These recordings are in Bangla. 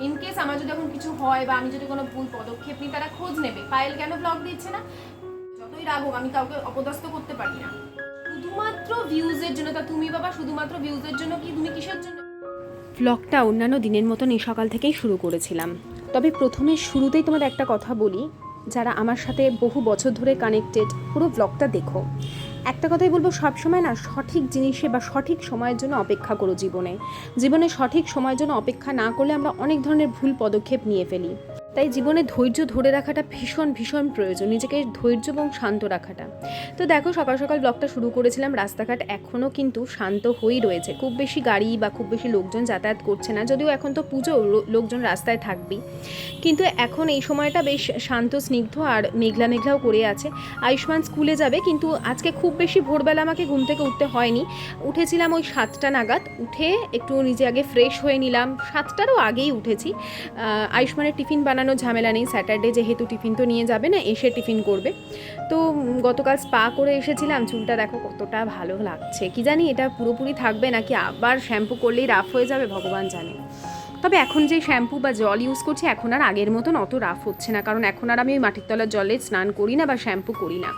ইন কেস আমার যদি এখন কিছু হয় বা আমি যদি কোনো ভুল পদক্ষেপ নিই, তারা খোঁজ নেবে। পায়েল কেন ব্লগ দিচ্ছে না? যতই রাগ হোক, আমি কাউকে অপদস্থ করতে পারি না। শুধুমাত্র ভিউজের জন্য তা তুমি বাবা, শুধুমাত্র ভিউজের জন্য কি? তুমি কিসের জন্য? ভ্লগটা অন্যান্য দিনের মতন এই সকাল থেকেই শুরু করেছিলাম। তবে প্রথমে শুরুতেই তোমাদের একটা কথা বলি। যারা আমার সাথে বহু বছর ধরে কানেক্টেড পুরো ব্লগটা দেখো। একটা কথাই বলব, সবসময় না সঠিক জিনিসে বা সঠিক সময়ের জন্য অপেক্ষা করো জীবনে। জীবনে সঠিক সময়ের জন্য অপেক্ষা না করলে আমরা অনেক ধরনের ভুল পদক্ষেপ নিয়ে ফেলি। তাই জীবনে ধৈর্য ধরে রাখাটা ভীষণ ভীষণ প্রয়োজন। নিজেকে ধৈর্য এবং শান্ত রাখাটা। তো দেখো, সকাল সকাল ব্লগটা শুরু করেছিলাম। রাস্তাঘাট এখনও কিন্তু শান্ত হয়েই রয়েছে। খুব বেশি গাড়ি বা খুব বেশি লোকজন যাতায়াত করছে না, যদিও এখন তো পুজো লোকজন রাস্তায় থাকবেই। কিন্তু এখন এই সময়টা বেশ শান্ত, স্নিগ্ধ আর মেঘলা মেঘলাও করে আছে। আয়ুষ্মান স্কুলে যাবে, কিন্তু আজকে খুব বেশি ভোরবেলা আমাকে ঘুম থেকে উঠতে হয়নি। উঠেছিলাম ওই সাতটা নাগাদ। উঠে একটু নিজে আগে ফ্রেশ হয়ে নিলাম। সাতটারও আগেই উঠেছি। আয়ুষ্মানের টিফিন বানানোর ঝামেলা নেই স্যাটারডে যেহেতু টিফিন তো নিয়ে যাবে না, এসে টিফিন করবে। তো গতকাল স্পা করে এসেছিলাম, চুলটা দেখো কতটা ভালো লাগছে। কি জানি এটা পুরোপুরি থাকবে নাকি আবার শ্যাম্পু করলেই রাফ হয়ে যাবে, ভগবান জানে। তবে এখন যে শ্যাম্পু বা জল ইউজ করছি, এখন আর আগের মতন অত রাফ হচ্ছে না, কারণ এখন আর আমি ওই মাটির তলার জলে স্নান করি না বা শ্যাম্পু করি না।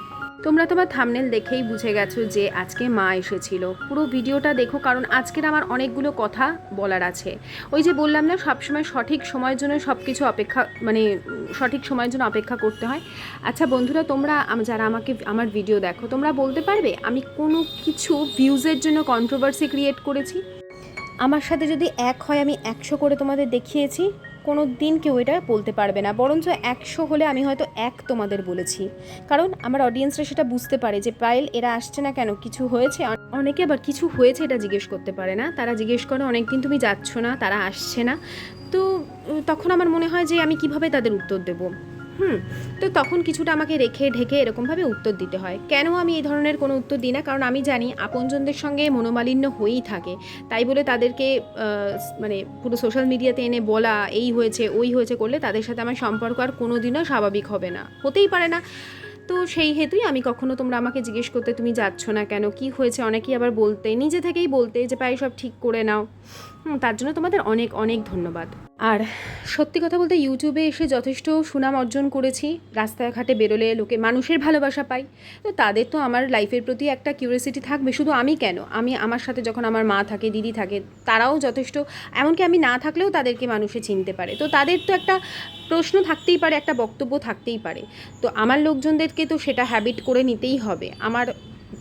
তোমরা তোমার থামনেল দেখেই বুঝে গেছো যে আজকে মা এসেছিল। পুরো ভিডিওটা দেখো কারণ আজকের আমার অনেকগুলো কথা বলার আছে। ওই যে বললাম না, সবসময় সঠিক সময়ের জন্য সব কিছু অপেক্ষা মানে সঠিক সময়ের জন্য অপেক্ষা করতে হয়। আচ্ছা বন্ধুরা, তোমরা যারা আমাকে আমার ভিডিও দেখো, তোমরা বলতে পারবে আমি কোনো কিছু ভিউজের জন্য কন্ট্রোভার্সি ক্রিয়েট করেছি? আমার সাথে যদি এক হয় আমি একশো করে তোমাদের দেখিয়েছি। কোনো দিন কেউ এটা বলতে পারবে না। বরঞ্চ একশো হলে আমি হয়তো এক তোমাদের বলেছি। কারণ আমার অডিয়েন্সরা সেটা বুঝতে পারে যে পায়েল এরা আসছে না কেন? কিছু হয়েছে? অনেকে আবার কিছু হয়েছে এটা জিজ্ঞেস করতে পারে না। তারা জিজ্ঞেস করে, অনেক দিন তুমি যাচ্ছ না? তারা আসছে না? তো তখন আমার মনে হয় যে আমি কীভাবে তাদের উত্তর দেবো? হুম, তো তখন কিছুটা আমাকে রেখে ঢেকে এরকমভাবে উত্তর দিতে হয়। কেন আমি এই ধরনের কোনো উত্তর দিই না? কারণ আমি জানি আপনজনদের সঙ্গে মনোমালিন্য হয়েই থাকে। তাই বলে তাদেরকে মানে পুরো সোশ্যাল মিডিয়াতে এনে বলা, এই হয়েছে, ওই হয়েছে করলে তাদের সাথে আমার সম্পর্ক আর কোনো দিনও স্বাভাবিক হবে না। হতেই পারে না। তো সেই হেতুই আমি কখনো তোমরা আমাকে জিজ্ঞেস করতে তুমি যাচ্ছ না কেন? কি হয়েছে? অনেকেই আবার বলতে, নিজে থেকেই বলতে যে পাই সব ঠিক করে নাও। তার জন্য তোমাদের অনেক অনেক ধন্যবাদ। আর সত্যি কথা বলতে ইউটিউবে এসে যথেষ্ট সুনাম অর্জন করেছি। রাস্তাঘাটে বেরোলে লোকে মানুষের ভালোবাসা পাই তো তাদের তো আমার লাইফের প্রতি একটা কিউরিয়াসিটি থাকবে। শুধু আমি কেন? আমি আমার সাথে যখন আমার মা থাকে, দিদি থাকে, তারাও যথেষ্ট। এমনকি আমি না থাকলেও তাদেরকে মানুষে চিনতে পারে। তো তাদের তো একটা প্রশ্ন থাকতেই পারে, একটা বক্তব্য থাকতেই পারে। তো আমার লোকজনদেরকে তো সেটা হ্যাবিট করে নিতেই হবে। আমার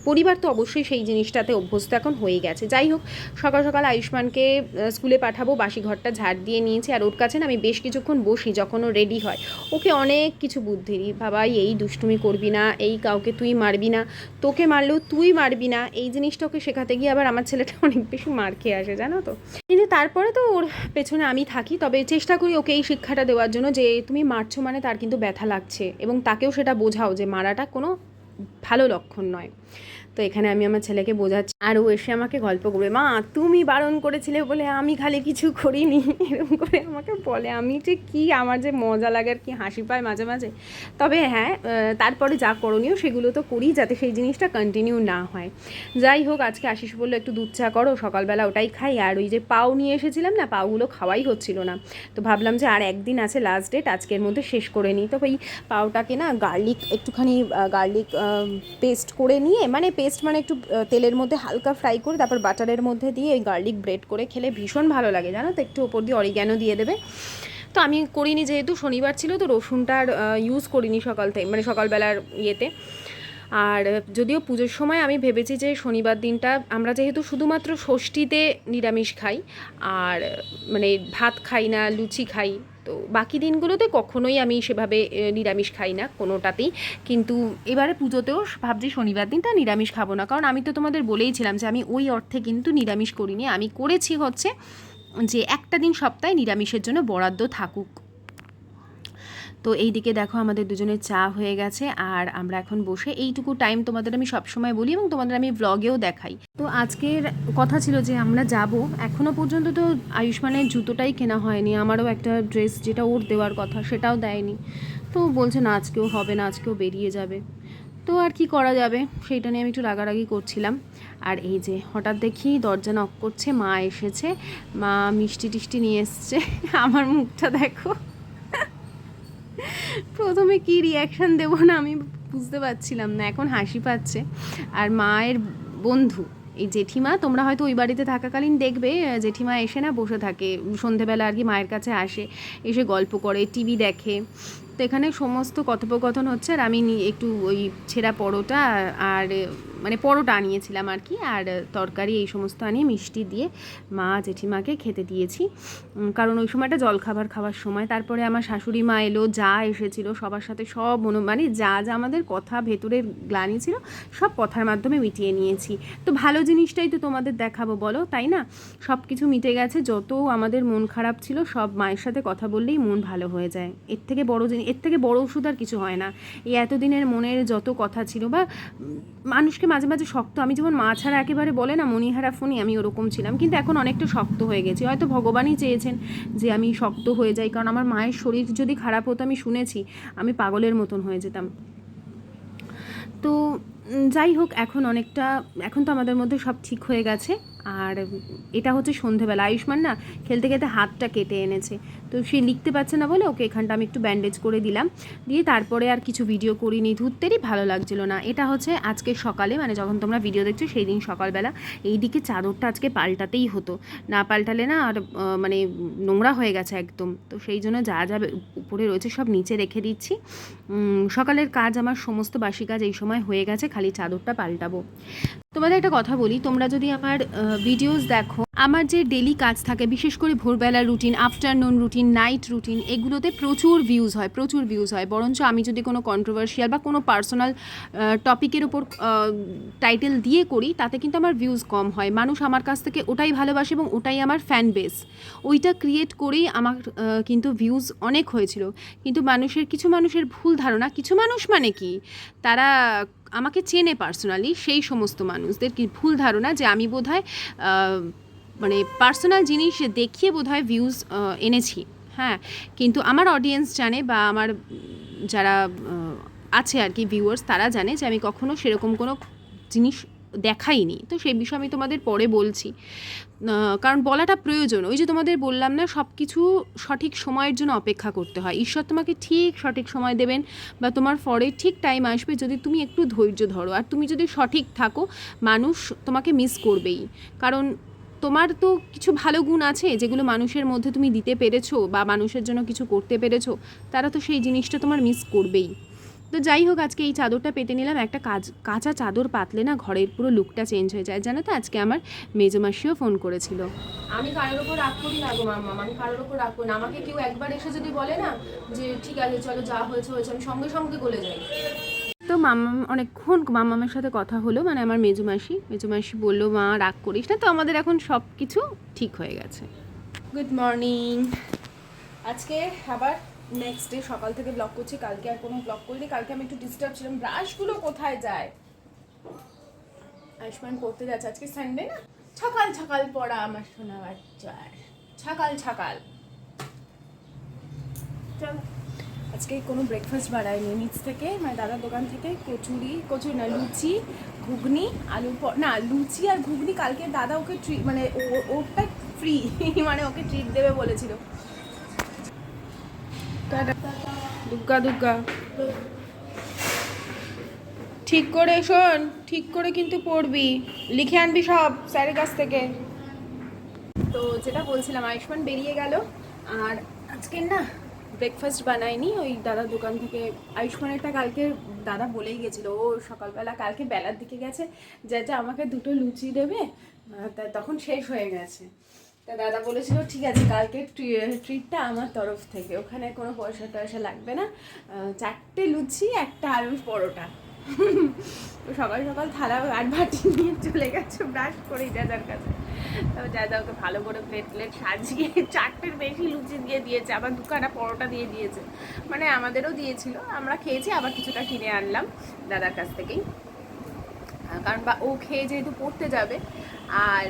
পরিবার তো অবশ্যই সেই জিনিসটাতে অভ্যস্ত এখন হয়ে গেছে। যাই হোক, সকাল সকাল আয়ুষ্মানকে স্কুলে পাঠাবো বাসি ঘরটা ঝাড় দিয়ে নিয়েছি। আর ওর কাছে না আমি বেশ কিছুক্ষণ বসি, যখন ও রেডি হয়। ওকে অনেক কিছু বুদ্ধি দিই, বাবা, এই দুষ্টুমি করবি না, এই কাউকে তুই মারবি না, তোকে মারলেও তুই মারবি না। এই জিনিসটা ওকে শেখাতে গিয়ে আবার আমার ছেলেটা অনেক বেশি মার খেয়ে আসে, জানো তো? কিন্তু তারপরে তো ওর পেছনে আমি থাকি, তবে চেষ্টা করি ওকে এই শিক্ষাটা দেওয়ার জন্য যে, তুমি মারছো মানে তার কিন্তু ব্যথা লাগছে। এবং তাকেও সেটা বোঝাও যে, মারাটা কোনো ভালো লক্ষণ নয়। তো এখানে আমি আমার ছেলেকে বোঝাচ্ছি, আর ও এসে আমাকে গল্প করবে। মা, তুমি বারণ করেছিলে বলে আমি খালি কিছু করিনি। এরকম করে আমাকে বলে, আমি যে কি আমার যে মজা লাগে আর কি হাসি পায় মাঝে মাঝে। তবে হ্যাঁ তারপরে যা করণীয় সেগুলো তো করি যাতে সেই জিনিসটা কন্টিনিউ না হয়। যাই হোক, আজকে আশিস বলল, একটু দুধ চা করো, সকালবেলা ওটাই খাই। আর ওই যে পাও নিয়ে এসেছিলাম না, পাওগুলো খাওয়াই হচ্ছিল না। তো ভাবলাম যে আর একদিন আছে লাস্ট ডেট আজকের মধ্যে শেষ করে নিই। তো ওই পাওটাকে না গার্লিক একটুখানি গার্লিক পেস্ট করে নিয়ে মানে পেস্ট মানে একটু তেলের মধ্যে হালকা ফ্রাই করে, তারপর বাটারের মধ্যে দিয়ে ওই গার্লিক ব্রেড করে খেলে ভীষণ ভালো লাগে, জানো তো? একটু ওপর দিয়ে অরিগ্যানো দিয়ে দেবে। তো আমি করিনি যেহেতু, শনিবার ছিল, তো রসুনটার ইউজ করিনি সকাল থেকে মানে সকালবেলার ইয়েতে। আর যদিও পুজোর সময় আমি ভেবেছি যে শনিবার দিনটা আমরা যেহেতু শুধুমাত্র ষষ্ঠীতে নিরামিষ খাই, আর মানে ভাত খাই না, লুচি খাই তো বাকি দিনগুলোতে কখনোই আমি সেভাবে নিরামিষ খাই না কোনোটাতেই। কিন্তু এবারে পুজোতেও ভাবছি শনিবার দিনটা নিরামিষ খাব না। কারণ আমি তো তোমাদের বলেইছিলাম যে আমি ওই অর্থে কিন্তু নিরামিষ করিনি। আমি করেছি হচ্ছে যে একটা দিন সপ্তাহে নিরামিষের জন্য বরাদ্দ থাকুক। তো এই দিকে দেখো আমাদের দুজনের চা হয়ে গেছে, আর আমরা এখন বসে এইটুকু টাইম তোমাদের আমি সবসময় বলি এবং তোমাদের আমি ব্লগেও দেখাই। তো আজকের কথা ছিল যে আমরা যাব এখনও পর্যন্ত তো আয়ুষ্মানের জুতোটাই কেনা হয়নি, আমারও একটা ড্রেস যেটা ওর দেওয়ার কথা সেটাও দেয়নি। তো বলছে না, আজকেও হবে না, আজকেও বেরিয়ে যাবে। তো আর কি করা যাবে, সেইটা নিয়ে আমি একটু রাগারাগি করছিলাম। আর এই যে হঠাৎ দেখি দরজা নক করছে, মা এসেছে, মা মিষ্টি টিষ্টি নিয়ে এসছে, আমার মুখটা দেখো। প্রথমে কি রিয়াকশান দেবো না আমি বুঝতে পারছিলাম না, এখন হাসি পাচ্ছে। আর মায়ের বন্ধু, এই জেঠিমা, তোমরা হয়তো ওই বাড়িতে থাকাকালীন দেখবে জেঠিমা এসে না বসে থাকে, সন্ধেবেলা আর কি মায়ের কাছে আসে, এসে গল্প করে, টিভি দেখে। তো এখানে সমস্ত কথোপকথন হচ্ছে আর আমি একটু ওই ছেঁড়া পরোটা আর মানে পরোটা আনিয়েছিলাম আর কি, আর তরকারি এই সমস্ত আনিয়ে মিষ্টি দিয়ে মা জেঠিমাকে খেতে দিয়েছি। কারণ ওই সময়টা জলখাবার খাওয়ার সময়, তারপরে আমার শাশুড়ি মা এলো, যা এসেছিল, সবার সাথে সব মনো মানে যা যা আমাদের কথা ভেতরের গ্লানি ছিল, সব কথার মাধ্যমে মিটিয়ে নিয়েছি। তো ভালো জিনিসটাই তো তোমাদের দেখাবো, বলো, তাই না? সব কিছু মিটে গেছে, যত আমাদের মন খারাপ ছিল, সব মায়ের সাথে কথা বললেই মন ভালো হয়ে যায়। এর থেকে বড় জিনিস এর থেকে বড় ওষুধ আর কিছু হয় না। এই এতদিনের মনের যত কথা ছিল বা মানুষকে মাঝে মাঝে শক্ত, আমি যেমন মা ছাড়া একেবারে বলে না মনিহারা ফোনই আমি ওরকম ছিলাম, কিন্তু এখন অনেকটা শক্ত হয়ে গেছি। হয়তো ভগবানই চেয়েছেন যে আমি শক্ত হয়ে যাই, কারণ আমার মায়ের শরীর যদি খারাপ হতো, আমি শুনেছি আমি পাগলের মতন হয়ে যেতাম। তো যাই হোক, এখন অনেকটা, এখন তো আমাদের মধ্যে সব ঠিক হয়ে গেছে। আর এটা হচ্ছে সন্ধেবেলা। আয়ুষ্মান না খেলতে খেলতে হাতটা কেটে এনেছে। তো সে লিখতে পারছে না বলে ওকে এখানটা আমি একটু ব্যান্ডেজ করে দিলাম। দিয়ে তারপরে আর কিছু ভিডিও করিনি। ধুতেরই ভালো লাগছিল না। এটা হচ্ছে আজকে সকালে মানে যখন তোমরা ভিডিও দেখছ সেই দিন সকালবেলা। এই দিকে চাদরটা আজকে পাল্টাতেই হতো। না পাল্টালে না আর মানে নোংরা হয়ে গেছে একদম। তো সেই জন্য যা যা উপরে রয়েছে সব নিচে রেখে দিচ্ছি। সকালের কাজ আমার সমস্ত বাসি কাজ এই সময় হয়ে গেছে। খালি চাদরটা পাল্টাবো। তোমাদের একটা কথা বলি, তোমরা যদি আমার ভিডিওস দেখো, আমার যে ডেলি কাজ থাকে, বিশেষ করে ভোরবেলার routine afternoon routine night routine এগুলোতে প্রচুর ভিউজ হয়, প্রচুর ভিউজ হয়। বরঞ্চ আমি যদি কোনো কন্ট্রোভার্সিয়াল বা কোনো পার্সোনাল টপিকের ওপর টাইটেল দিয়ে করি, তাতে কিন্তু আমার ভিউজ কম হয়। মানুষ আমার কাছ থেকে ওটাই ভালোবাসে এবং ওটাই আমার ফ্যান বেস ওইটা ক্রিয়েট করেই আমার কিন্তু ভিউজ অনেক হয়েছিল। কিন্তু মানুষের, কিছু মানুষের ভুল ধারণা, কিছু মানুষ মানে কি? তারা আমাকে চেনে পার্সোনালি সেই সমস্ত মানুষদের কি ভুল ধারণা যে আমি বোধহয় মানে পার্সোনাল জিনিস দেখিয়ে বোধহয় ভিউজ এনেছি। হ্যাঁ কিন্তু আমার অডিয়েন্স জানে বা আমার যারা আছে আর কি ভিউয়ার্স তারা জানে যে আমি কখনো সেরকম কোনো জিনিস দেখাইনি। তো সেই বিষয়ে আমি তোমাদের পরে বলছি। কারণ বলাটা প্রয়োজন। ওই যে তোমাদের বললাম না সব কিছু সঠিক সময়ের জন্য অপেক্ষা করতে হয়। ঈশ্বর তোমাকে ঠিক সঠিক সময় দেবেন বা তোমার পরে ঠিক টাইম আসবে যদি তুমি একটু ধৈর্য ধরো। আর তুমি যদি সঠিক থাকো, মানুষ তোমাকে মিস করবেই। কারণ তোমার তো কিছু ভালো গুণ আছে, যেগুলো মানুষের মধ্যে তুমি দিতে পেরেছ বা মানুষের জন্য কিছু করতে পেরেছ, তারা তো সেই জিনিসটা তোমার মিস করবেই। তো যাই হোক আজকে এই চাদরটা পেতে নিলাম। একটা কাজ কাঁচা চাদর পাতলে না ঘরের পুরো লুকটা চেঞ্জ হয়ে যায়। জানো তো আজকে আমার মেজমাসিও ফোন করেছিল। আমি কারোর ওপর রাগ করি না গো মাম্মা আমি কারোর ওপর রাগ করি না। আমাকে কেউ একবার এসে যদি বলে না যে ঠিক আছে চলো যা হয়েছে হয়েছে আমি সঙ্গে সঙ্গে গলে যাই। তো মাম্মা অনেকক্ষণ মাম্মামের সাথে কথা হলো। মানে আমার মেজমাসি মেজমাসি বলল মা রাগ করিস না। তো আমাদের এখন সব কিছু ঠিক হয়ে গেছে। গুড মর্নিং আজকে আবার নেক্সট ডে সকাল থেকে ব্লগ করছি, কালকে আর কোনো ব্লগ করিনি, কালকে আমি একটু ডিস্টার্ব ছিলাম। ব্রাশগুলো কোথায় যায়? আয়ুষ্মান করতে যাচ্ছে, আজকে সানডে না? সকাল সকাল পড়া আমার শোনা বাচ্চার। সকাল সকাল চলো। আজকে কোনো ব্রেকফাস্ট বাড়াইনি নিচ থেকে মানে দাদার দোকান থেকে কচুরি কচুরি না, লুচি, ঘুগনি আলু না, লুচি আর ঘুগনি কালকে দাদা ওকে ট্রিট মানে ওটা ফ্রি মানে ওকে ট্রিট দেবে বলেছিল। দুগ্গা দুগ্গা। ঠিক করে শোন, ঠিক করে কিন্তু পড়বি। লিখে আনবি সব স্যারের কাছ থেকে। তো যেটা বলছিলাম, আয়ুষ্মান বেরিয়ে গেল। আর আজকে না ব্রেকফাস্ট বানাইনি ওই দাদার দোকান থেকে। আয়ুষ্মানেরটা কালকে দাদা বলেই গেছিল, ও, সকালবেলা কালকে বেলার দিকে গেছে যেটা আমাকে দুটো লুচি দেবে তখন শেষ হয়ে গেছে। তা দাদা বলেছিল, ঠিক আছে, কালকে ট্রিটটা আমার তরফ থেকে। ওখানে কোনো পয়সা টয়সা লাগবে না। চারটে লুচি, একটা আলুর পরোটা। তো সকাল সকাল থালা আর বাটি নিয়ে চলে গেছে, ব্রাশ করে দাদার কাছে। তো দাদা ওকে ভালো করে প্লেট প্লেট সাজিয়ে চারটের বেশি লুচি দিয়ে দিয়েছে, আবার দুখানা পরোটা দিয়ে দিয়েছে। মানে আমাদেরও দিয়েছিল, আমরা খেয়েছি, আবার কিছুটা কিনে আনলাম দাদার কাছ থেকেই। কারণ বা ও খেয়ে যেহেতু পড়তে যাবে, আর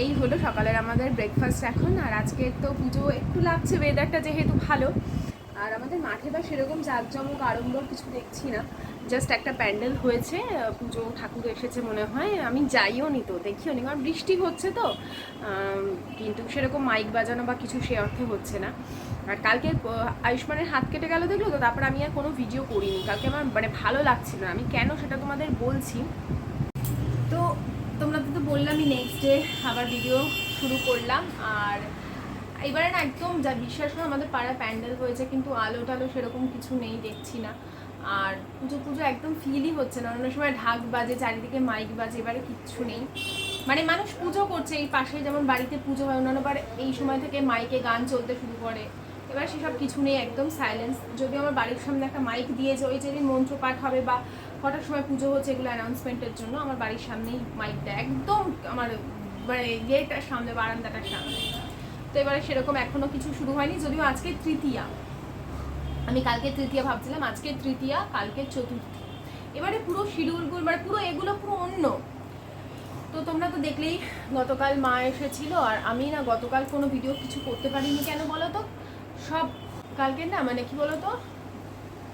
এই হলো সকালের আমাদের ব্রেকফাস্ট এখন, আর আজকে তো পুজো একটু লাগছে ওয়েদারটা যেহেতু ভালো। আর আমাদের মাঠে বা সেরকম জাঁকজমক আড়ম্বর কিছু দেখছি না। জাস্ট একটা প্যান্ডেল হয়েছে পুজো ঠাকুর এসেছে মনে হয়, আমি যাইও নি তো, দেখিও নি, কারণ বৃষ্টি হচ্ছে তো। কিন্তু সেরকম মাইক বাজানো বা কিছু সে অর্থে হচ্ছে না। আর কালকে আয়ুষ্মানের হাত কেটে গেল দেখল তো, তারপর আমি আর কোনো ভিডিও করিনি। কালকে আমার মানে ভালো লাগছিল না। আমি কেন সেটা তোমাদের বলছি? বললামই নেক্সট ডে আবার ভিডিও শুরু করলাম। আর এবারে না একদম যা বিশ্বাস করে আমাদের পাড়ায় প্যান্ডেল হয়েছে, কিন্তু আলো টালো সেরকম কিছু নেই, দেখছি না। আর পুজো পুজো একদম ফিলই হচ্ছে না। অন্য সময় ঢাক বাজে, চারিদিকে মাইক বাজে, এবারে কিচ্ছু নেই। মানে মানুষ পুজো করছে, এই পাশে যেমন বাড়িতে পুজো হয়, অন্যান্য বার এই সময় থেকে মাইকে গান চলতে শুরু করে। এবার সেসব কিছু নেই, একদম সাইলেন্স যদি আমার বাড়ির সামনে একটা মাইক দিয়েছে ওই যেদিন মন্ত্রপাঠ হবে বা কটার সময় পুজো হচ্ছে এগুলো অ্যানাউন্সমেন্টের জন্য, আমার বাড়ির সামনেই মাইক দেয় একদম আমার মানে গেটটার সামনে, বারান্দাটার সামনে। তো এবারে সেরকম এখনও কিছু শুরু হয়নি, যদিও আজকে তৃতীয়া। আমি কালকে তৃতীয়া ভাবছিলাম, আজকে তৃতীয়া, কালকে চতুর্থী। এবারে পুরো শিডিউলগুলো মানে পুরো এগুলো পুরো অন্য। তো তোমরা তো দেখলেই গতকাল মা এসেছিল, আর আমি না গতকাল কোনো ভিডিও কিছু করতে পারিনি কেন বলো তো সব কালকে না মানে কি বলো তো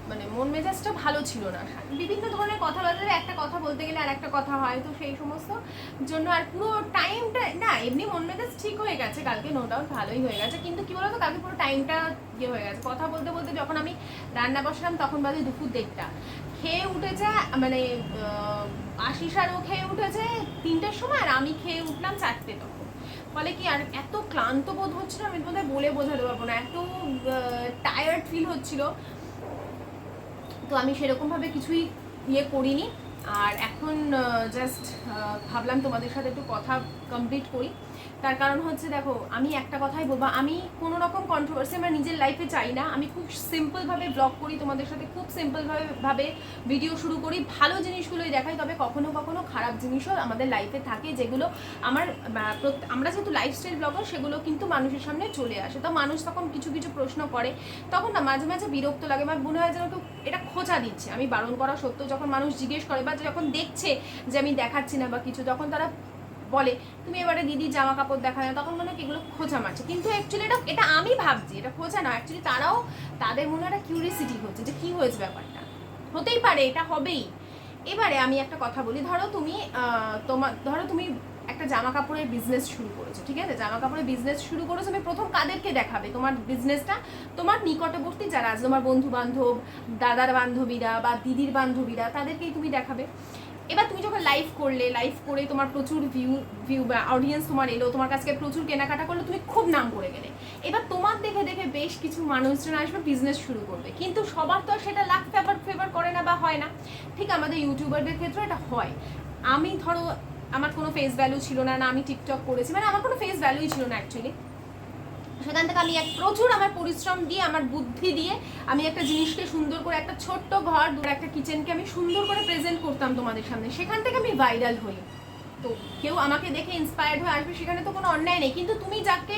মানে মন মেজাজটা ভালো ছিল না। বিভিন্ন ধরনের কথাবার্তায় একটা কথা বলতে গেলে আর একটা কথা হয় তো সেই সমস্ত জন্য আর পুরো টাইমটা না এমনি মন মেজাজ ঠিক হয়ে গেছে কালকে নো ডাউট ভালোই হয়ে গেছে। কিন্তু কি বলতো কালকে পুরো টাইমটা ইয়ে হয়ে গেছে। কথা বলতে বলতে যখন আমি রান্না বসলাম তখন বাজে দুপুর দেড়টা। খেয়ে উঠেছে মানে আহ, আশিস আরও খেয়ে উঠেছে তিনটের সময় আর আমি খেয়ে উঠলাম চারটে তখন। ফলে কি আর এত ক্লান্ত বোধ হচ্ছিল আমি তোমাদের বলে বোঝাতে পারব না, এত টায়ার্ড ফিল হচ্ছিল। তো আমি সেরকমভাবে কিছুই ইয়ে করিনি। আর এখন জাস্ট ভাবলাম তোমাদের সাথে একটু কথা কমপ্লিট করি। তার কারণ হচ্ছে দেখো, আমি একটা কথাই বলব, আমি কোনো রকম কন্ট্রোভার্সি আমার নিজের লাইফে চাই না। আমি খুব সিম্পলভাবে ব্লগ করি, তোমাদের সাথে খুব সিম্পলভাবে ভাবে ভিডিও শুরু করি, ভালো জিনিসগুলোই দেখাই, তবে কখনো কখনো খারাপ জিনিসও আমাদের লাইফে থাকে যেগুলো আমার আমরা যেহেতু লাইফস্টাইল ব্লগার সেগুলো কিন্তু মানুষের সামনে চলে আসে। তো মানুষ তখন কিছু কিছু প্রশ্ন করে, তখন না মাঝে মাঝে বিরক্ত লাগে, আমার মনে হয় যেন কেউ এটা খোঁচা দিচ্ছে। আমি বারণ করা সত্ত্বেও যখন মানুষ জিজ্ঞেস করে বা যখন দেখছে যে আমি দেখাচ্ছি না বা কিছু, তখন তারা বলে, তুমি এবারে দিদি জামা কাপড় দেখা যায় তখন মনে হয় এগুলো খোঁচা মারছে। কিন্তু অ্যাকচুয়ালি এটা এটা আমি ভাবছি, এটা খোঁচা না। অ্যাকচুয়ালি তারাও, তাদের মনে একটা কিউরিয়াসিটি হচ্ছে যে কি হয়েছে ব্যাপারটা। হতেই পারে, এটা হবেই। এবারে আমি একটা কথা বলি, ধরো তুমি তোমার ধরো তুমি একটা জামা কাপড়ের বিজনেস শুরু করেছ, ঠিক আছে? জামা কাপড়ের বিজনেস শুরু করেছ, তুমি প্রথম কাদেরকে দেখাবে? তোমার বিজনেসটা তোমার নিকটবর্তী যারা আছে, তোমার বন্ধু বান্ধব দাদার বান্ধবীরা বা দিদির বান্ধবীরা, তাদেরকেই তুমি দেখাবে। এবার তুমি যখন লাইভ করলে লাইভ করে তোমার প্রচুর ভিউ ভিউ বা অডিয়েন্স তোমার এলো, তোমার কাছে প্রচুর কেনাকাটা করলে, তুমি খুব নাম করে গেলে। এবার তোমার দেখে দেখে বেশ কিছু মানুষজন আসবে বিজনেস শুরু করবে। কিন্তু সবার তো আর সেটা লাখ ফেভার ফেভার করে না বা হয় না। ঠিক আমাদের ইউটিউবারদের ক্ষেত্রে এটা হয়। আমি ধরো, আমার কোনো ফেস ভ্যালু ছিল না না আমি টিকটক করেছি মানে আমার কোনো ফেস ভ্যালুই ছিল না অ্যাকচুয়ালি সেখান থেকে আমি এক প্রচুর আমার পরিশ্রম দিয়ে, আমার বুদ্ধি দিয়ে আমি একটা জিনিসকে সুন্দর করে, একটা ছোট্ট ঘর, দূরে একটা কিচেনকে আমি সুন্দর করে প্রেজেন্ট করতাম তোমাদের সামনে। সেখান থেকে আমি ভাইরাল হই। তো কেউ আমাকে দেখে ইন্সপায়ার্ড হয়ে আসবে, সেখানে তো কোনো অন্যায় নেই। কিন্তু তুমি যাকে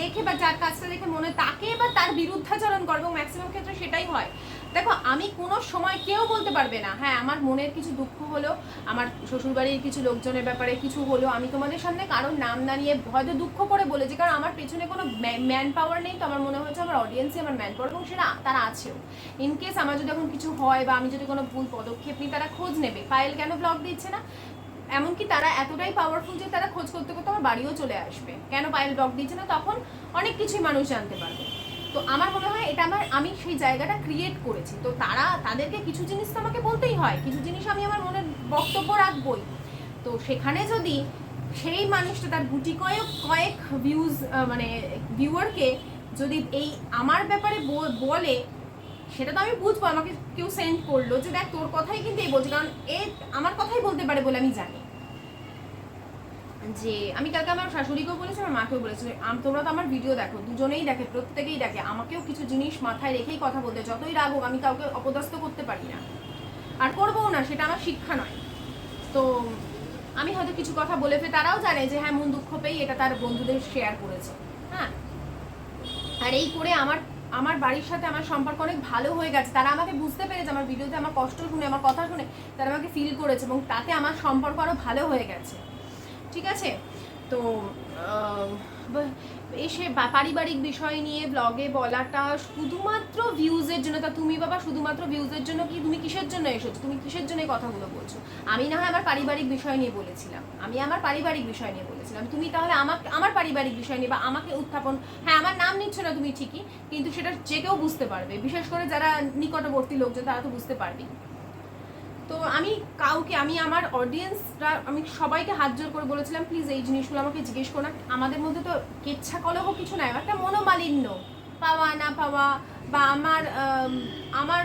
দেখে বা যার কাজটা দেখে মনে তাকে বা তার বিরুদ্ধাচরণ করবে ম্যাক্সিমাম ক্ষেত্রে সেটাই হয়। দেখো, আমি কোনো সময় কেউ বলতে পারবে না হ্যাঁ আমার মনের কিছু দুঃখ হলো, আমার শ্বশুরবাড়ির কিছু লোকজনের ব্যাপারে কিছু হলো, আমি তোমাদের সামনে কারোর নাম না নিয়ে হয়তো দুঃখ করে বলেছি, কারণ আমার পেছনে কোনো ম্যান পাওয়ার নেই, তো আমার মনে হচ্ছে আমার অডিয়েন্সে আমার ম্যান পাওয়ার এবং সেটা তারা আছেও। ইন কেস আমার যদি এখন কিছু হয় বা আমি যদি কোনো ভুল পদক্ষেপ নিই, তারা খোঁজ নেবে। পায়েল কেন ব্লগ দিচ্ছে না? এমনকি তারা এতটাই পাওয়ারফুল যে তারা খোঁজ করতে করতে আমার বাড়িও চলে আসবে। কেন পায়েল ব্লগ দিচ্ছে না? তখন অনেক কিছুই মানুষ জানতে পারবে। তো আমার মনে হয় এটা আমার, আমি সেই জায়গাটা ক্রিয়েট করেছি। তো তারা, তাদেরকে কিছু জিনিস তো আমাকে বলতেই হয়, কিছু জিনিস আমি আমার মনের বক্তব্য রাখবই। তো সেখানে যদি সেই মানুষটা তার গুটি কয়েক কয়েক ভিউজ মানে ভিউয়ারকে যদি এই আমার ব্যাপারে বলে, সেটা তো আমি বুঝব, আমাকে কেউ সেন্ড করল যে, দেখ, তোর কথাই কিন্তু এই বলছে। কারণ এ আমার কথাই বলতে পারে বলে আমি জানি। যে আমি কালকে আমার শাশুড়িকেও বলেছি, আমার মাকেও বলেছি আম- তোমরা তো আমার ভিডিও দেখো, দুজনেই দেখে, প্রত্যেকেই দেখে, আমাকেও কিছু জিনিস মাথায় রেখেই কথা বলতে, যতই রাগ হোক, আমি কাউকে অপদস্থ করতে পারি না। আর করবও না, সেটা আমার শিক্ষা নয়। তো আমি হয়তো কিছু কথা বলে ফেলে, তারাও জানে যে হ্যাঁ মন দুঃখ পেয়ে এটা তার বন্ধুদের শেয়ার করেছে। হ্যাঁ? আর এই করে আমার আমার বাড়ির সাথে আমার সম্পর্ক অনেক ভালো হয়ে গেছে। তারা আমাকে বুঝতে পেরেছে, আমার ভিডিওতে আমার কষ্ট শুনে, আমার কথা শুনে, তারা আমাকে ফিল করেছে এবং তাতে আমার সম্পর্ক আরও ভালো হয়ে গেছে। ঠিক আছে? তো এসে পারিবারিক বিষয় নিয়ে ব্লগে বলাটা শুধুমাত্র ভিউজের জন্য, তা তুমি বাবা শুধুমাত্র ভিউজের জন্য কি তুমি কিসের জন্য এসেছ? তুমি কিসের জন্য এই কথাগুলো বলছো? আমি না হয় আমার পারিবারিক বিষয় নিয়ে বলেছিলাম। আমি আমার পারিবারিক বিষয় নিয়ে বলেছিলাম। তুমি তাহলে আমাকে আমার পারিবারিক বিষয় নিয়ে বা আমাকে উত্থাপন হ্যাঁ আমার নাম নিচ্ছ না তুমি ঠিকই, কিন্তু সেটা যে কেউ বুঝতে পারবে। বিশেষ করে যারা নিকটবর্তী লোকজন, তারা তো বুঝতে পারবেই। তো আমি কাউকে, আমি আমার অডিয়েন্সরা আমি সবাইকে হাত জোর করে বলেছিলাম প্লিজ এই জিনিসগুলো আমাকে জিজ্ঞেস করো না। আমাদের মধ্যে তো কেচ্ছা কলহ কিছু নাই, একটা মনোমালিন্য। পাওয়া, না পাওয়া, বা আমার আমার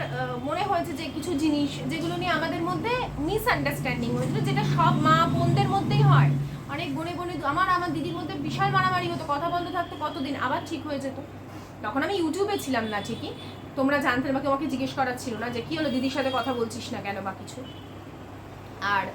মনে হয়েছে যে কিছু জিনিস যেগুলো নিয়ে আমাদের মধ্যে মিসআন্ডারস্ট্যান্ডিং হয়েছিল, যেটা সব মা বোনদের মধ্যেই হয়। অনেক বনে বনে আমার আমার দিদির মধ্যে বিশাল মারামারি হতো, কথা বন্ধ থাকতো, কতদিন আবার ঠিক হয়ে যেত। তখন আমি ইউটিউবে ছিলাম না, ঠিকই? তোমরা জানতে আমাকে আমাকে জিজ্ঞেস করার ছিল না যে, কি হলো? দিদির সাথে কথা বলছিস না কেন বা কিছু? আর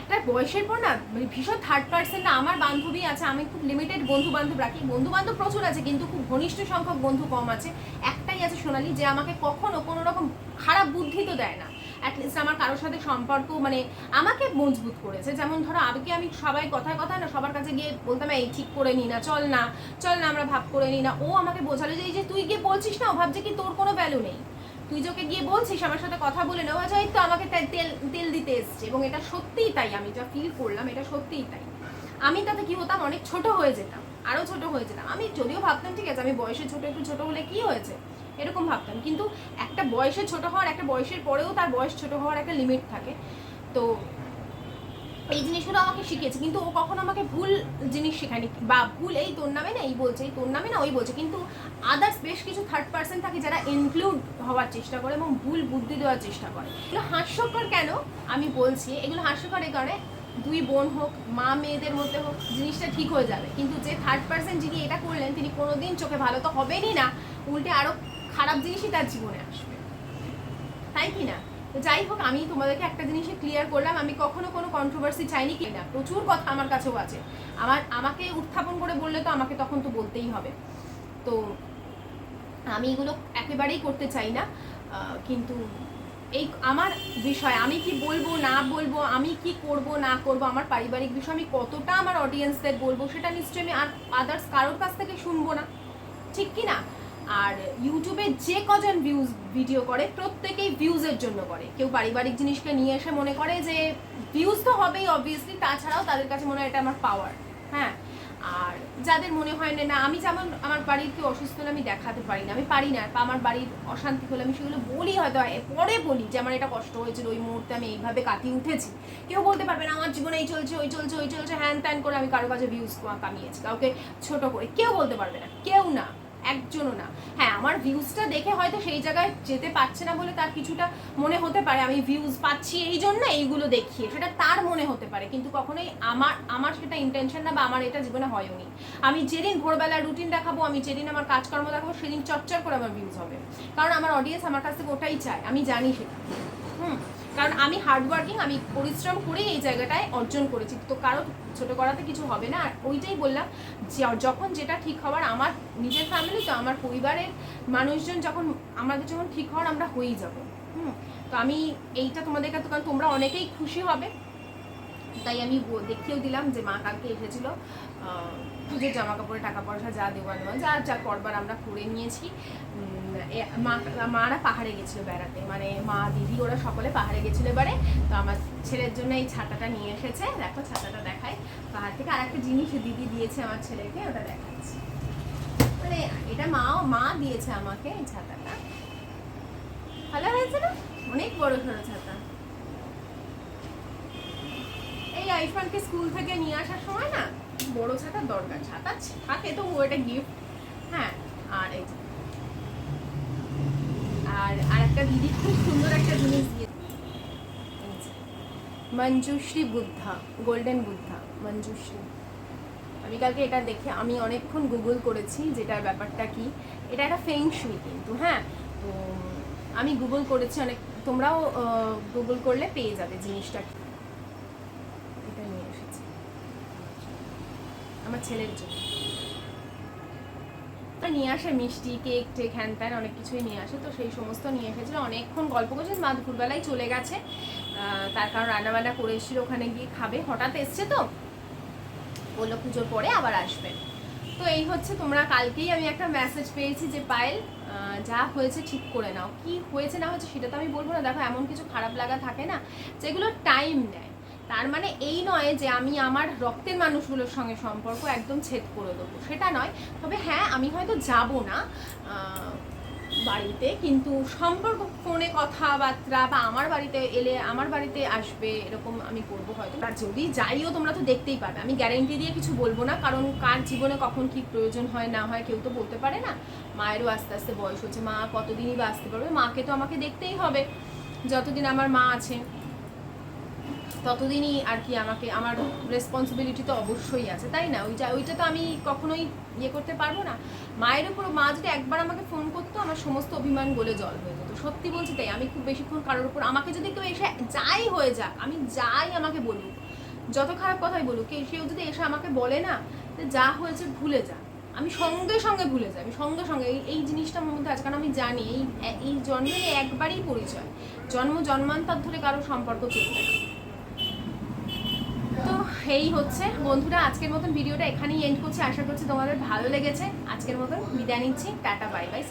একটা বয়সের পর না মানে ভীষণ থার্ড পার্সন না আমার বান্ধবী আছে, আমি খুব লিমিটেড বন্ধু বান্ধব রাখি। বন্ধু বান্ধব প্রচুর আছে, কিন্তু খুব ঘনিষ্ঠ সংখ্যক বন্ধু কম আছে। একটাই আছে সোনালি, যে আমাকে কখনো কোনো রকম খারাপ বুদ্ধি তো দেয় না। অ্যাটলিস্ট আমার কারোর সাথে সম্পর্ক মানে আমাকে মজবুত করেছে। যেমন ধরো আগে আমি সবাই কথায় কথায় না সবার কাছে গিয়ে বলতাম, এই ঠিক করে নি না, চল না চল না, আমরা ভাব করে নি না। ও আমাকে বোঝালো যে, এই যে তুই গিয়ে বলছিস না, ও ভাবছে কি তোর কোনো ভ্যালু নেই। তুই যোকে গিয়ে বলছিস, আমার সাথে কথা বলে নেওয়া যায়, তো আমাকে তাই তেল তেল দিতে এসছে। এবং এটা সত্যিই তাই, আমি যা ফিল করলাম, এটা সত্যিই তাই। আমি তাতে কি হতাম? অনেক ছোট হয়ে যেতাম আরও ছোট হয়ে যেতাম। আমি যদিও ভাবতাম, ঠিক আছে, আমি বয়সে ছোট, একটু ছোট হলে কি হয়েছে? এরকম ভাবতাম। কিন্তু একটা বয়সে ছোট হওয়ার, একটা বয়সের পরেও তার বয়স ছোট হওয়ার একটা লিমিট থাকে। তো এই জিনিসগুলো আমাকে শিখিয়েছে। কিন্তু ও কখনো আমাকে ভুল জিনিস শেখায়নি। বা ভুল, এই তোর নামে না, এই বলছে, এই তোর নামে না, ওই বলছে। কিন্তু আদার্স বেশ কিছু থার্ড পার্সন থাকে যারা ইনক্লুড হওয়ার চেষ্টা করে এবং ভুল বুদ্ধি দেওয়ার চেষ্টা করে। এগুলো হাস্যকর কেন? আমি বলছি, এগুলো হাস্যকর এই কারণে দুই বোন হোক, মা মেয়েদের মধ্যে হোক, জিনিসটা ঠিক হয়ে যাবে। কিন্তু যে থার্ড পার্সন যিনি এটা করলেন, তিনি কোনোদিন চোখে ভালো তো হবেনই না। উল্টে আরও খারাপ জিনিসই তার জীবনে আসবে। তাই কি না? তো যাই হোক, আমি তোমাদেরকে একটা জিনিসে ক্লিয়ার করলাম, আমি কখনো কোনো কন্ট্রোভার্সি চাইনি কি না প্রচুর কথা আমার কাছেও আছে। আমার, আমাকে উত্থাপন করে বললে তো আমাকে তখন তো বলতেই হবে। তো আমি এগুলো একেবারেই করতে চাই না। কিন্তু এই আমার বিষয়, আমি কি বলব, না বলব, আমি কি করব, না করব, আমার পারিবারিক বিষয়, আমি কতটা আমার অডিয়েন্সদের বলব, সেটা নিশ্চয়ই আমি আর আদার্স কারোর কাছ থেকে শুনব না। ঠিক কি না? আর ইউটিউবে যে কজন ভিউজ ভিডিও করে, প্রত্যেকেই ভিউজের জন্য করে। কেউ পারিবারিক জিনিসকে নিয়ে এসে মনে করে যে ভিউজ তো হবেই অবভিয়াসলি তাছাড়াও তাদের কাছে মনে হয় এটা আমার পাওয়ার হ্যাঁ? আর যাদের মনে হয় না, আমি যেমন আমার বাড়ির কেউ অসুস্থ হলে আমি দেখাতে পারি না, আমি পারি না, বা আমার বাড়ির অশান্তি হলে আমি সেগুলো বলি হয়তো পরে বলি যে, আমার এটা কষ্ট হয়েছিল, ওই মুহূর্তে আমি এইভাবে কাটিয়ে উঠেছি। কেউ বলতে পারবে না, আমার জীবনে এই চলছে, ওই চলছে ওই চলছে, হ্যান ত্যান করে আমি কারও কাছে ভিউজ কামিয়েছি, কাউকে ছোট করে। কেউ বলতে পারবে না, কেউ না। একজনও না। হ্যাঁ আমার ভিউজটা দেখে হয়তো সেই জায়গায় যেতে পারছে না বলে তার কিছুটা মনে হতে পারে, আমি ভিউজ পাচ্ছি এই জন্য এইগুলো দেখিয়ে। সেটা তার মনে হতে পারে, কিন্তু কখনোই আমার আমার সেটা ইন্টেনশন না বা আমার এটা জীবনে হয়ওনি আমি যেদিন ভোরবেলা রুটিন দেখাবো, আমি যেদিন আমার কাজকর্ম দেখাবো, সেদিন চর্চার করে আমার ভিউজ হবে। কারণ আমার অডিয়েন্স আমার কাছ থেকে ওটাই চায়, আমি জানি সেটা। হুম? কারণ আমি হার্ডওয়ার্কিং আমি পরিশ্রম করেই এই জায়গাটায় অর্জন করেছি। তো কারও ছোটো করাতে কিছু হবে না। আর ওইটাই বললাম যে যখন যেটা ঠিক হওয়ার আমার নিজের ফ্যামিলি তো আমার পরিবারের মানুষজন যখন আমাদের যখন ঠিক হওয়ার আমরা হয়েই যাব। হুম? তো আমি এইটা তোমাদের কাছে, কারণ তোমরা অনেকেই খুশি হবে। তাই আমি দেখিয়েও দিলাম যে মা কালকে এসেছিল। পুজোর জামা কাপড়ে টাকা পয়সা যা দেওয়া নেওয়া যা যা করবার আমরা করে নিয়েছি। মা মারা পাহাড়ে গেছিল বেড়াতে। মানে মা, দিদি ওরা সকলে পাহাড়ে গেছিল এবারে। তো আমার ছেলের জন্য এই ছাতাটা নিয়ে এসেছে। দেখো, ছাতাটা দেখাই। পাহাড় থেকে আর একটা জিনিস দিদি দিয়েছে আমার ছেলেকে, ওটা দেখাচ্ছি। মানে এটা মা মা দিয়েছে আমাকে এই ছাতাটা। ভালো হয়েছে না? অনেক বড় সড়ো ছাতা। এই আইফানকে স্কুল থেকে নিয়ে আসার সময় না বড় ছাতার দরকার, ছাতা থাকে তো ও এটা গিফট হ্যাঁ আর এই আর একটা দিদি খুব সুন্দর একটা জিনিস দিয়ে মঞ্জুশ্রী বুদ্ধা, গোল্ডেন বুদ্ধা, মঞ্জুশ্রী। আমি কালকে এটা দেখে, আমি অনেকক্ষণ গুগল করেছি যেটার ব্যাপারটা কি। এটা একটা ফেংশুই কিন্তু হ্যাঁ? তো আমি গুগল করেছি অনেক তোমরাও গুগল করলে পেয়ে যাবে জিনিসটা কি। এটা নিয়ে এসেছি আমার ছেলের জন্য। নিয়ে আসে মিষ্টি, কেক টেক, হ্যান ত্যান, অনেক কিছুই নিয়ে আসে। তো সেই সমস্ত নিয়ে এসেছিল। অনেকক্ষণ গল্প করছে, মা দুপুরবেলায় চলে গেছে। তার কারণ রান্নাবান্না করে এসেছিল, ওখানে গিয়ে খাবে। হঠাৎ এসছে তো, বলল পুজোর পরে আবার আসবেন তো এই হচ্ছে তোমরা কালকেই আমি একটা মেসেজ পেয়েছি যে, পায়েল যা হয়েছে ঠিক করে নাও। কি হয়েছে না হয়েছে সেটা তো আমি বলব না। দেখো, এমন কিছু খারাপ লাগা থাকে না, যেগুলো টাইম নেয়। তার মানে এই নয় যে আমি আমার রক্তের মানুষগুলোর সঙ্গে সম্পর্ক একদম ছেদ করে দেবো। সেটা নয়। তবে হ্যাঁ আমি হয়তো যাব না বাড়িতে, কিন্তু সম্পর্ক ফোনে কথাবার্তা বা আমার বাড়িতে এলে আমার বাড়িতে আসবে এরকম আমি করব হয়তো। আর যদি যাইও, তোমরা তো দেখতেই পাবে আমি গ্যারেন্টি দিয়ে কিছু বলব না, কারণ কার জীবনে কখন কি প্রয়োজন হয়, না হয় কেউ তো বলতে পারে না। মায়েরও আস্তে আস্তে বয়স হচ্ছে। মা কতদিনই বা আসতে পারবে? মাকে তো আমাকে দেখতেই হবে। যতদিন আমার মা আছে। ততদিনই আর কি আমাকে, আমার রেসপন্সিবিলিটি তো অবশ্যই আছে, তাই না? ওই যা ওইটা তো আমি কখনোই ইয়ে করতে পারব না। মায়ের উপর মা যদি একবার আমাকে ফোন করতো, আমার সমস্ত অভিমান গলে জল হয়ে যেত। সত্যি বলছি তাই, আমি খুব বেশিক্ষণ কারোর উপর, আমাকে যদি কেউ এসে, যাই হয়ে যাক, আমি যাই আমাকে বলুক, যত খারাপ কথাই বলুক কেউ যদি এসে আমাকে বলে না, যে যা হয়েছে ভুলে যা। আমি সঙ্গে সঙ্গে ভুলে যাই, আমি সঙ্গে সঙ্গে, এই জিনিসটা আমার মধ্যে কারণ আমি জানি, এই এই জন্মে একবারই পরিচয়। জন্ম, জন্মান্তর ধরে কারও সম্পর্ক চলবে না। এই হচ্ছে। বন্ধুরা, আজকের মতন ভিডিওটা এখানেই এন্ড করছি। আশা করছি তোমাদের ভালো লেগেছে। আজকের মতন বিদায় নিচ্ছি। Tata, bye bye